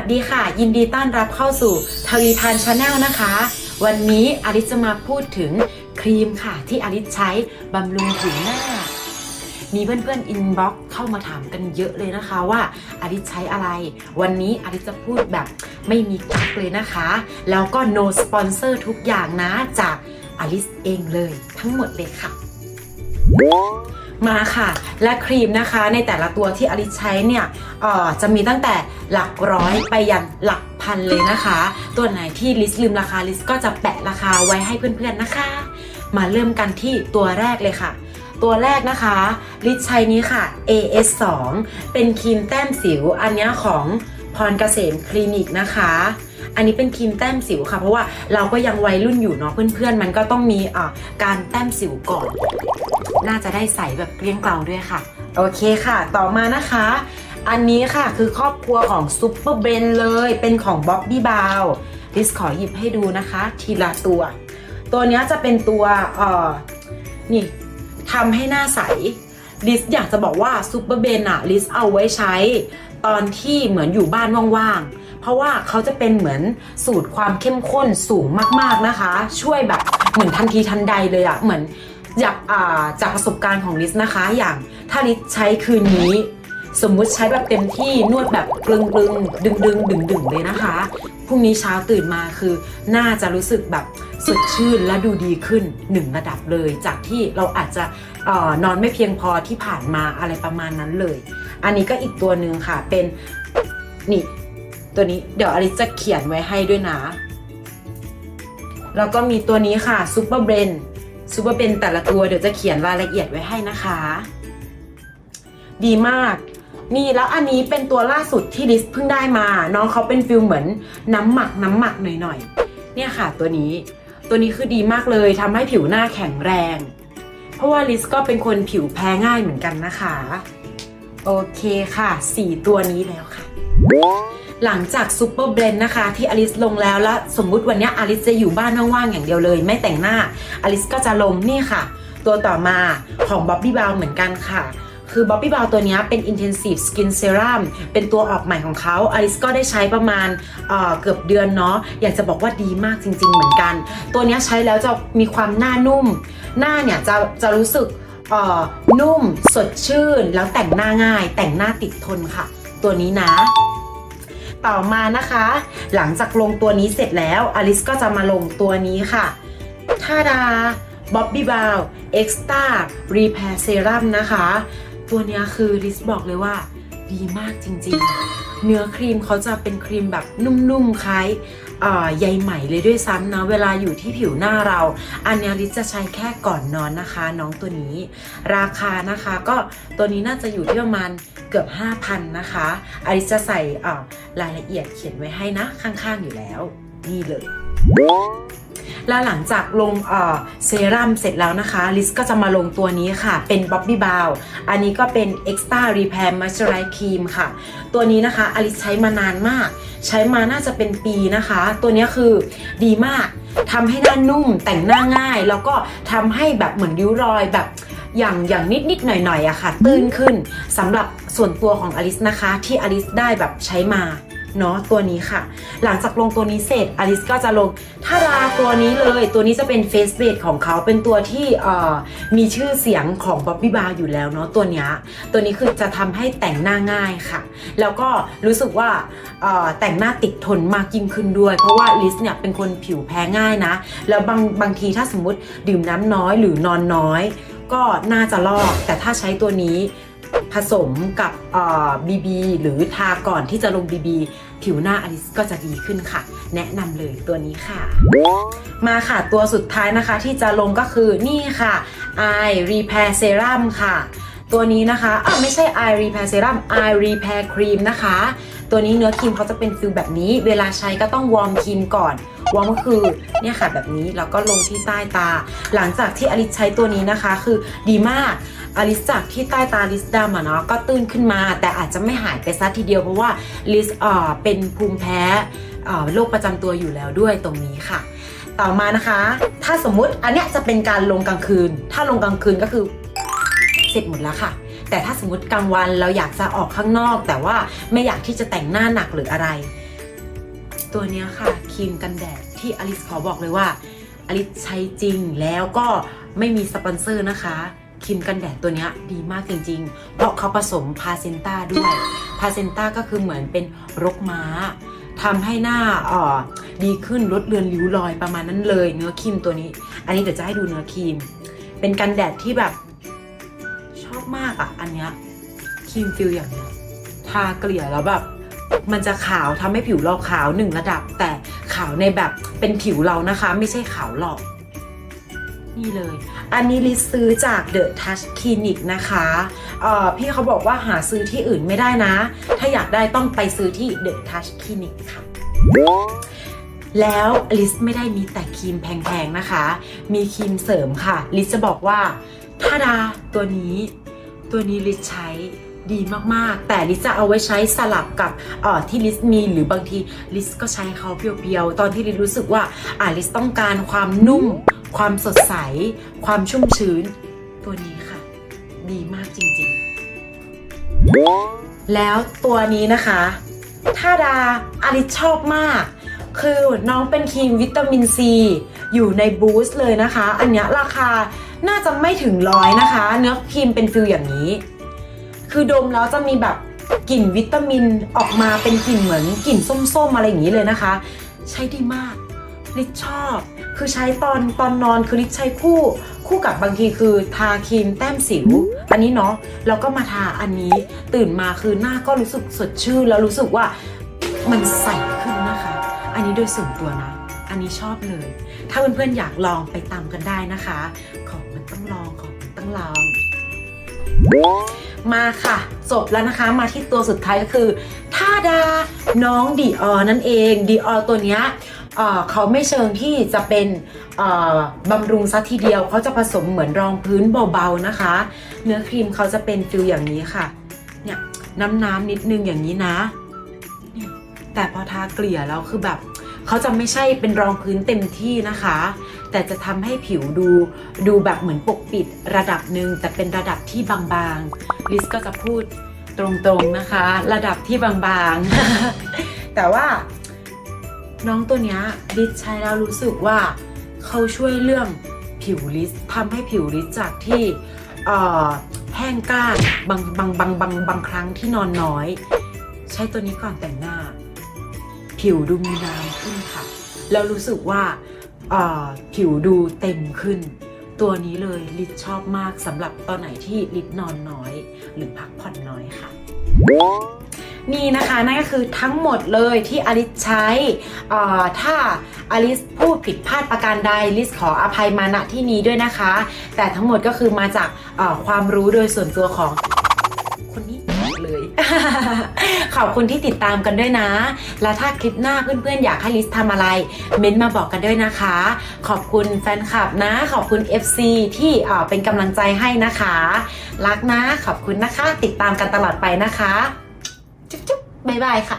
วัสดีค่ะ ยินดีต้อนรับเข้าสู่ทวีทานชาแนลนะคะ วันนี้อลิซจะมาพูดถึงครีมค่ะ ที่อลิซใช้บำรุงผิวหน้า มีเพื่อนๆอินบ็อกเข้ามาถามกันเยอะเลยนะคะว่าอลิซใช้อะไร วันนี้อลิซจะพูดแบบไม่มีกักเลยนะคะ แล้วก็ no sponsor ทุกอย่างนะจากอลิซเองเลยทั้งหมดเลยค่ะ มาค่ะ และครีมนะคะในแต่ละตัวที่อลิซใช้เนี่ยจะมีตั้งแต่หลักร้อยไปยันหลักพันเลยนะคะ ตัวไหนที่ลิสลืมราคาลิสก็จะแปะราคาไว้ให้เพื่อนๆนะคะ มาเริ่มกันที่ตัวแรกเลยค่ะ ตัวแรกนะคะลิสใช้นี้ค่ะ AS2 เป็นครีมแต้มสิว อันนี้ของพรเกษมคลินิกนะคะ อันนี้เป็นครีมแต้มสิวค่ะ เพราะว่าเราก็ยังวัยรุ่นอยู่เนาะเพื่อนๆ มันก็ต้องมีการแต้มสิวก่อน น่าจะได้ใสแบบเกลี้ยงเกลาด้วยค่ะ โอเคค่ะ ต่อมานะคะ อันนี้ค่ะคือครอบครัวของซูเปอร์เบนเลยเป็นของบ๊อบบี้บาวลิสขอหยิบให้ดูนะคะ ทีละตัว ตัวนี้จะเป็นตัวเอ่อนี่ทำให้หน้าใสลิสอยากจะบอกว่าซูเปอร์เบนอะลิสเอาไว้ใช้ ตอนที่เหมือนอยู่บ้านว่างๆ เพราะว่าเขาจะเป็นเหมือนสูตรความเข้มข้นสูงมากๆนะคะ ช่วยแบบเหมือนทันทีทันใดเลยอะเหมือน จากอ่าจากประสบการณ์ของลิสนะคะ อย่างถ้าลิสใช้คืนนี้ สมมุติใช้แบบเต็มที่นวดแบบกลึงกลึงดึงดึงดึงดึงเลยนะคะพรุ่งนี้เช้าตื่นมาคือน่าจะรู้สึกแบบสดชื่นและดูดีขึ้นหนึ่งระดับเลย จากที่เราอาจจะออนอนไม่เพียงพอที่ผ่านมาอะไรประมาณนั้นเลย อันนี้ก็อีกตัวหนึ่งค่ะเป็นนี่ตัวนี้เดี๋ยวอลิจะเขียนไว้ให้ด้วยนะ แล้วก็มีตัวนี้ค่ะซูเปอร์เบรน ซูเปอร์เบนแต่ละตัวเดี๋ยวจะเขียนรายละเอียดไว้ให้นะคะ ดีมาก นี่แล้วอันนี้เป็นตัวล่าสุดที่ลิสเพิ่งได้มา น้องเขาเป็นฟิลเหมือนน้ำหมักน้ำหมักหน่อยๆ เนี่ยค่ะตัวนี้ ตัวนี้คือดีมากเลยทำให้ผิวหน้าแข็งแรง เพราะว่าลิสก็เป็นคนผิวแพ้ง่ายเหมือนกันนะคะ โอเคค่ะสี่ตัวนี้แล้วค่ะ หลังจากซูเปอร์เบรนนะคะที่อลิสลงแล้วแล้วสมมุติวันนี้อลิสจะอยู่บ้านว่างๆอย่างเดียวเลย ไม่แต่งหน้าอลิสก็จะลงนี่ค่ะ ตัวต่อมาของบ๊อบบี้บาวเหมือนกันค่ะคือบ๊อบบี้บาวตัวนี้เป็น Intensive Skin Serum เป็นตัวออกใหม่ของเขาอลิสก็ได้ใช้ประมาณเเกือบเดือนเนาะ อยากจะบอกว่าดีมากจริง ๆ เหมือนกัน ตัวนี้ใช้แล้วจะมีความหน้านุ่ม หน้าเนี่ยจะจะรู้สึกนุ่ม สดชื่น แล้วแต่งหน้าง่าย แต่งหน้าติดทนค่ะ ตัวนี้นะ ต่อมานะคะ หลังจากลงตัวนี้เสร็จแล้วอลิสก็จะมาลงตัวนี้ค่ะทาดาบ๊อบบี้บาวเอ็กซ์ต้ารีแพร์เซรั่มนะคะ ตัวนี้คือลิสบอกเลยว่า ดีมากจริงๆ เนื้อครีมเขาจะเป็นครีมแบบนุ่มๆ คล้ายใยไหมเลยด้วยซ้ำนะ เวลาอยู่ที่ผิวหน้าเรา อันนี้ยลิสจะใช้แค่ก่อนนอนนะคะ น้องตัวนี้ ราคานะคะก็ตัวนี้น่าจะอยู่ที่ประมาณเกือบ 5,000 นะคะอลิสจะใส่รายละเอียดเขียนไว้ให้นะข้างๆอยู่แล้ว นี่เลย แล้วหลังจากลงเซรั่มเสร็จแล้วนะคะ ลิสก็จะมาลงตัวนี้ค่ะ เป็นบ๊อบบี้บาวอันนี้ก็เป็น Extra Repair Moisturize Cream ค่ะ ตัวนี้นะคะอลิสใช้มานานมาก ใช้มาน่าจะเป็นปีนะคะ ตัวนี้คือดีมากทำให้หน้านุ่มแต่งหน้าง่าย แล้วก็ทำให้แบบเหมือนริ้วรอยแบบอย่างอย่างนิดนิดๆหน่อยหน่อยๆอะค่ะ ตื้นขึ้นสำหรับส่วนตัวของอลิสนะคะ ที่อลิสได้แบบใช้มา เนาะตัวนี้ค่ะ หลังจากลงตัวนี้เสร็จอลิสก็จะลงทาราตัวนี้เลยตัวนี้จะเป็นเฟสเบดของเขาเป็นตัวที่มีชื่อเสียงของบ๊อบบี้บาร์อยู่แล้วเนาะตัวนี้ตัวนี้คือจะทำให้แต่งหน้าง่ายค่ะ แล้วก็รู้สึกว่าแต่งหน้าติดทนมากยิ่งขึ้นด้วย เพราะว่าลิสเนี่ยเป็นคนผิวแพ้ง่ายนะ แล้วบางบางทีถ้าสมมติดื่มน้ำน้อยหรือนอนน้อย ก็น่าจะลอกแต่ถ้าใช้ตัวนี้ผสมกับบีบีหรือทาก่อนที่จะลงบีบี ผิวหน้าอลิสก็จะดีขึ้นค่ะ แนะนำเลยตัวนี้ค่ะ มาค่ะตัวสุดท้ายนะคะที่จะลงก็คือนี่ค่ะ Eye Repair Serum ค่ะ ตัวนี้นะคะอะไม่ใช่ Eye Repair Serum Eye Repair Cream นะคะ ตัวนี้เนื้อครีมเขาจะเป็นฟิลแบบนี้ เวลาใช้ก็ต้องวอร์มครีมก่อนวอร์มก็คือเนี่ยค่ะแบบนี้แล้วก็ลงที่ใต้ตา หลังจากที่อลิสใช้ตัวนี้นะคะ คือดีมาก อลิสจากที่ใต้ตาลิสดำอะเนาะก็ตื้นขึ้นมา แต่อาจจะไม่หายไปซะทีเดียวเพราะว่าลิสเอ่อเป็นภูมิแพ้เอ่อโรคประจำตัวอยู่แล้วด้วยตรงนี้ค่ะ ต่อมานะคะ ถ้าสมมุติอันเนี้ยจะเป็นการลงกลางคืน ถ้าลงกลางคืนก็คือเสร็จหมดแล้วค่ะ แต่ถ้าสมมติกลางวันเราอยากจะออกข้างนอก แต่ว่าไม่อยากที่จะแต่งหน้าหนักหรืออะไร ตัวเนี้ยค่ะครีมกันแดดที่อลิสขอบอกเลยว่าอลิสใช้จริงแล้วก็ไม่มีสปอนเซอร์นะคะ ครีมกันแดดตัวนี้ดีมากจริง ๆ เพราะเขาผสมพาเซนต้าด้วยพาเซนต้าก็คือเหมือนเป็นรกม้าทำให้หน้าอ่อดีขึ้นลดเลือนริ้วรอยประมาณนั้นเลย เนื้อครีมตัวนี้ อันนี้เดี๋ยวจะให้ดูเนื้อครีม เป็นกันแดดที่แบบ ชอบมากอะอันเนี้ยครีมฟิลอย่างเนี้ยทาเกลี่ยแล้วแบบมันจะขาวทำให้ผิวเราขาวหนึ่งระดับ แต่ขาวในแบบเป็นผิวเรานะคะ ไม่ใช่ขาวหลอก นี่เลย อันนี้ลิซซื้อจาก The Touch Clinic นะคะพี่เขาบอกว่าหาซื้อที่อื่นไม่ได้นะ ถ้าอยากได้ต้องไปซื้อที่ The Touch Clinic ค่ะแล้วลิซไม่ได้มีแต่ครีมแพงๆนะคะ มีครีมเสริมค่ะ ลิซจะบอกว่าท่าดาตัวนี้ ตัวนี้ลิซใช้ดีมากๆ แต่ลิซจะเอาไว้ใช้สลับกับออที่ลิซมีหรือบางทีลิซก็ใช้เขาเพียวๆ ตอนที่ลิซรู้สึกว่าอ่าลิซต้องการความนุ่ม ความสดใส ความชุ่มชื้น ตัวนี้ค่ะ ดีมากจริงๆ แล้วตัวนี้นะคะท่าดาอาลิชอบมาก คือน้องเป็นครีมวิตามินซี อยู่ในบูสต์เลยนะคะ อันนี้ราคาน่าจะไม่ถึงร้อยนะคะ เนื้อครีมเป็นฟิลอย่างนี้ คือดมแล้วจะมีแบบกลิ่นวิตามินออกมาเป็นกลิ่นเหมือนกลิ่นส้มๆ อะไรอย่างนี้เลยนะคะ ใช้ดีมากลิชอบ คือใช้ตอนตอนนอนคือลิชใช้คู่ คู่กับบางทีคือทาครีมแต้มสิว อันนี้เนาะแล้วก็มาทาอันนี้ตื่นมาคือหน้าก็รู้สึกสดชื่นแล้วรู้สึกว่ามันใสขึ้นนะคะ อันนี้โดยส่วนตัวนะอันนี้ชอบเลย ถ้าเพื่อนๆอยากลองไปตามกันได้นะคะ ของมันต้องลองของมันต้องลอง มาค่ะ จบแล้วนะคะ มาที่ตัวสุดท้ายก็คือท่าดาน้องดีออนั่นเองดีออตัวเนี้ย เอ่อเขาไม่เชิงที่จะเป็นเอ่อบำรุงซะทีเดียวเขาจะผสมเหมือนรองพื้นเบาๆนะคะ เนื้อครีมเขาจะเป็นฟิลอย่างนี้ค่ะเนี่ยน้ำน้ำๆนิดนึงอย่างนี้นะ แต่พอทาเกลี่ยแล้วคือแบบเขาจะไม่ใช่เป็นรองพื้นเต็มที่นะคะ แต่จะทำให้ผิวดูดูแบบเหมือนปกปิดระดับหนึ่งแต่เป็นระดับที่บางๆลิสก็จะพูดตรงๆนะคะ ระดับที่บางๆ แต่ว่า น้องตัวนี้ลิสใช้แล้วรู้สึกว่าเขาช่วยเรื่องผิวลิสทำให้ผิวลิสจากที่แห้งก้านบางบางบางบางบางครั้งที่นอนน้อย ใช้ตัวนี้ก่อนแต่งหน้า ผิวดูมีน้ำขึ้นค่ะ แล้วรู้สึกว่าผิวดูเต็มขึ้น ตัวนี้เลยลิศชอบมากสำหรับตอนไหนที่ลิศนอนน้อย หรือพักผ่อนน้อยค่ะ นี่นะคะนั่นก็คือทั้งหมดเลยที่อลิสใช้ถ้าอลิสพูดผิดพลาดประการใดลิสขออภัยมาณที่นี้ด้วยนะคะ แต่ทั้งหมดก็คือมาจากความรู้โดยส่วนตัวของคนนี้เลย ขอบคุณที่ติดตามกันด้วยนะ แล้วถ้าคลิปหน้าเพื่อนๆ อยากให้ลิสทำอะไร เม้นต์มาบอกกันด้วยนะคะ ขอบคุณแฟนคลับนะ ขอบคุณ FC ที่เป็นกำลังใจให้นะคะ รักนะ ขอบคุณนะคะ ติดตามกันตลอดไปนะคะ จุ๊บๆบ๊ายบายค่ะ